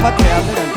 nova queda.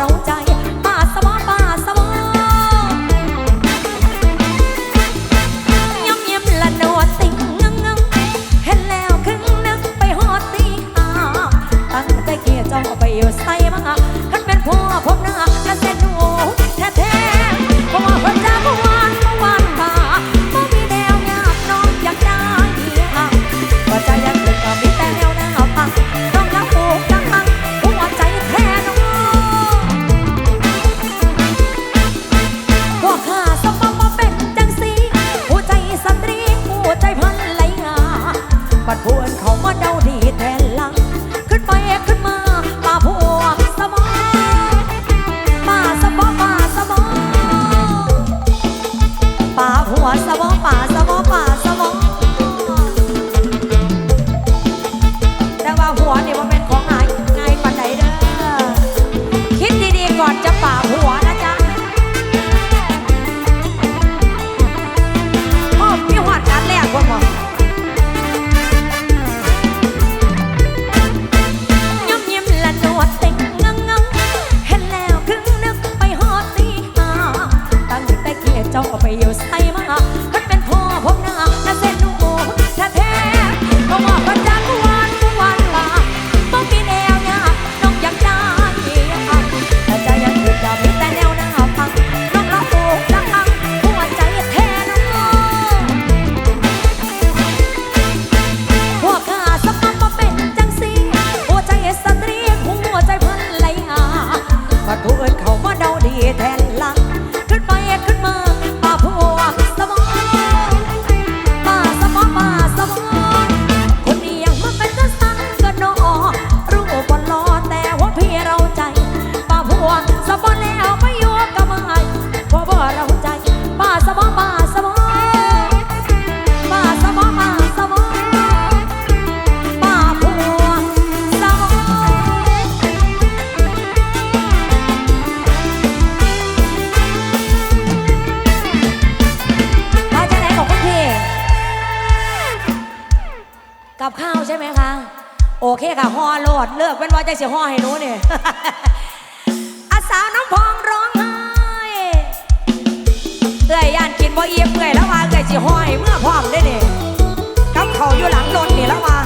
ร้องใจ eterna. กับข้าวใช่ไหมคะ โอเคค่ะห่อโหลดเลิกเป็นว่าจเสียห่อให้หนูเนี่ยอาสาวน้องพองร้องไห้เอื่อยย่านกินบ่เอี่ยมเอื่อยแล้วว่าเอื่อยสิห้อยเมื่อพร้อมได้เนี่ยกับเขาอยู่หลังรถนี่แล้วว่า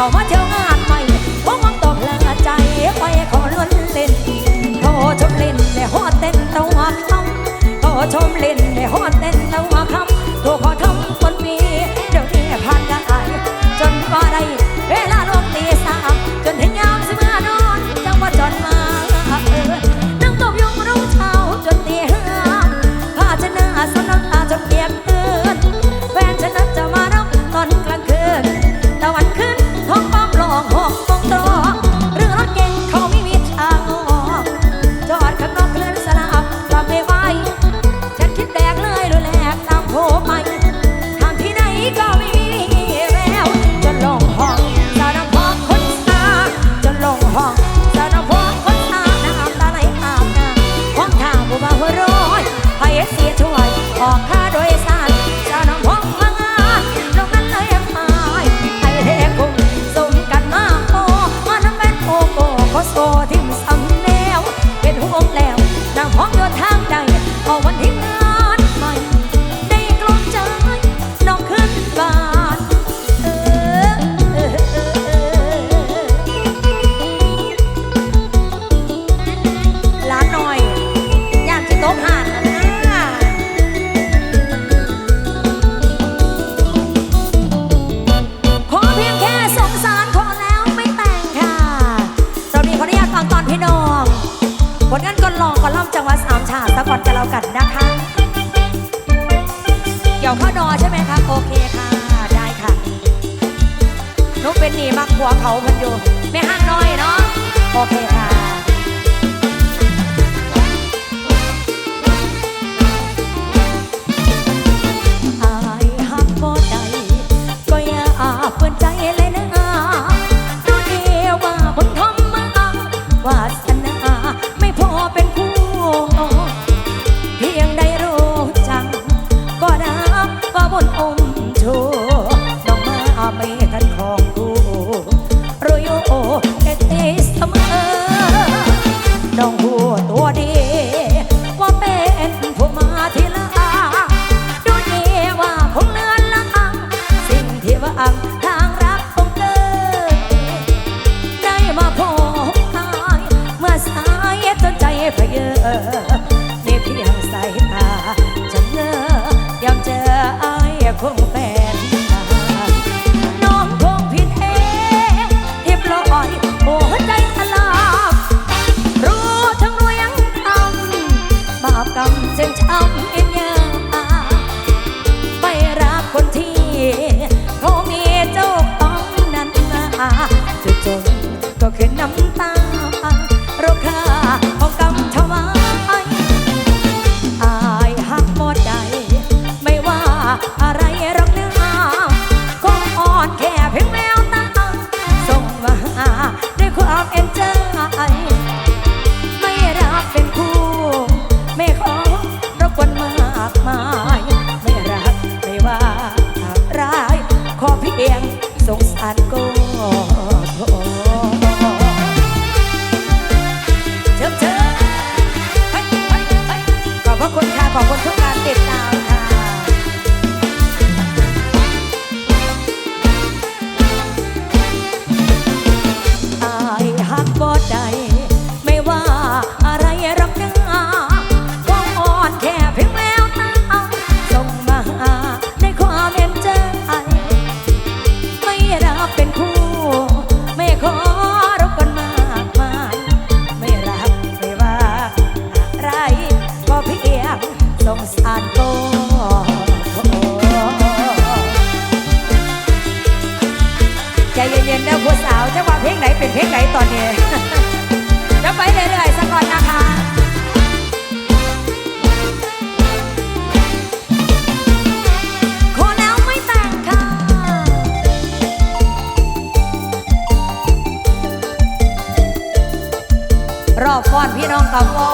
เขามาเที่ยวงานใหม่บ่หวังตอบแลงใจไปขอล้นเล่นโทชมเล่นในหอดเต้นตะวันเขาชมเล่นในหอดเต้นตะวัน เป็นหนี้มักหัวเขามันอยู่ไม่ห้างน้อยเนาะโอเคค่ะ 诶诶 arrancar. love.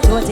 pensador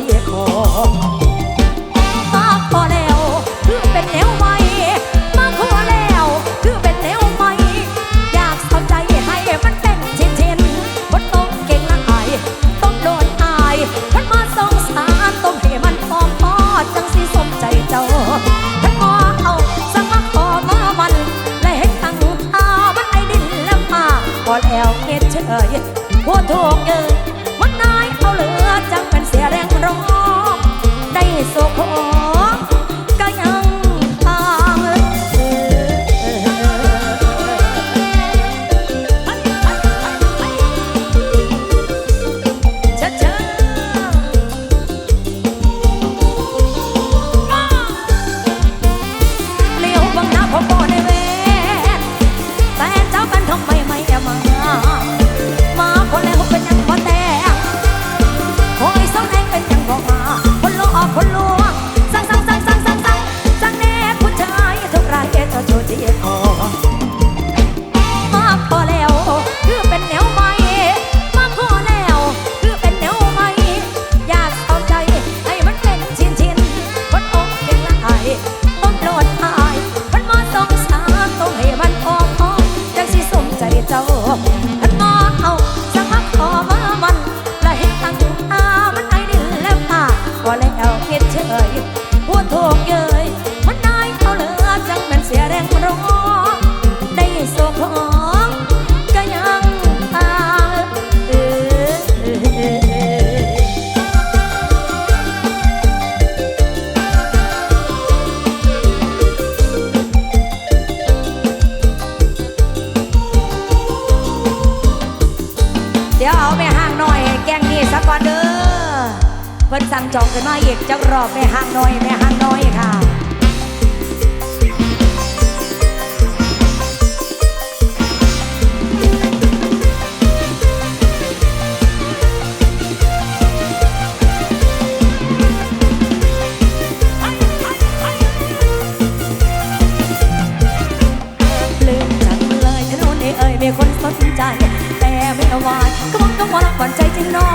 ระวายกระวักระวานก่อนใจจริงนอ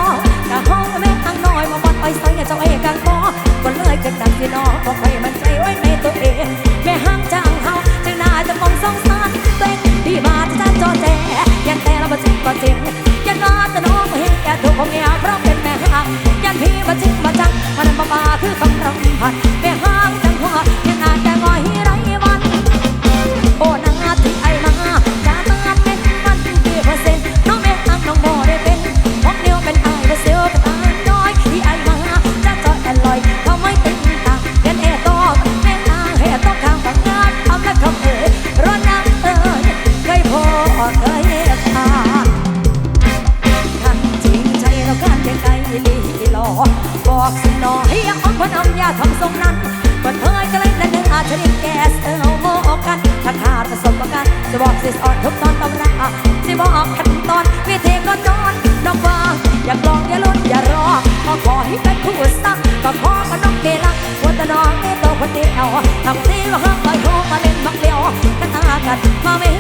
กะห้องแม่ทางน้อยมาวัดไปใส่เจ้าเอกันปอก็เลยกระดังที่นอก็ใครมันใจไว้ในตัวเองแม่ห้างจังเฮาจึงน่าจะมองสงสารตัวเองที่มาจะจ้าจอแจยันแต่เราบัจริงก็จริงยันน่าจะน้องเฮียถูก่ของเมียเพราะเป็นแม่ห้างยันพี่บัจริงบ่จังมันบ้าคือคำรำพัน got the mommy